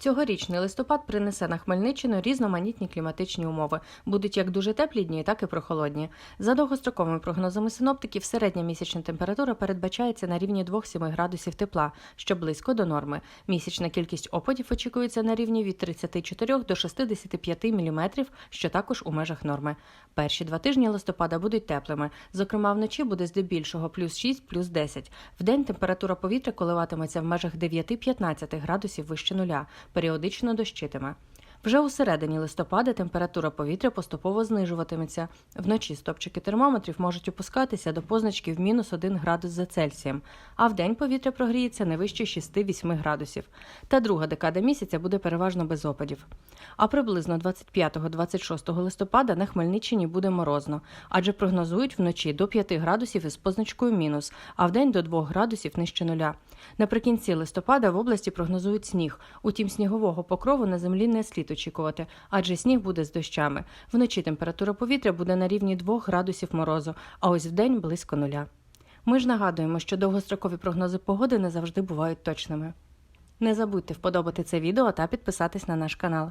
Цьогорічний листопад принесе на Хмельниччину різноманітні кліматичні умови. Будуть як дуже теплі дні, так і прохолодні. За довгостроковими прогнозами синоптиків, середня місячна температура передбачається на рівні 2-7 градусів тепла, що близько до норми. Місячна кількість опадів очікується на рівні від 34 до 65 мм, що також у межах норми. Перші два тижні листопада будуть теплими. Зокрема, вночі буде здебільшого плюс 6, плюс 10. Вдень температура повітря коливатиметься в межах 9-15 градусів вище нуля періодично дощитиме. Вже у середині листопада температура повітря поступово знижуватиметься. Вночі стопчики термометрів можуть опускатися до позначків мінус 1 градус за Цельсієм, а вдень повітря прогріється не вище 6-8 градусів. Та друга декада місяця буде переважно без опадів. А приблизно 25-26 листопада на Хмельниччині буде морозно, адже прогнозують вночі до 5 градусів із позначкою мінус, а вдень до 2 градусів нижче нуля. Наприкінці листопада в області прогнозують сніг. Утім, снігового покрову на землі не слід очікувати, адже сніг буде з дощами. Вночі температура повітря буде на рівні 2 градусів морозу, а ось вдень близько нуля. Ми ж нагадуємо, що довгострокові прогнози погоди не завжди бувають точними. Не забудьте вподобати це відео та підписатись на наш канал.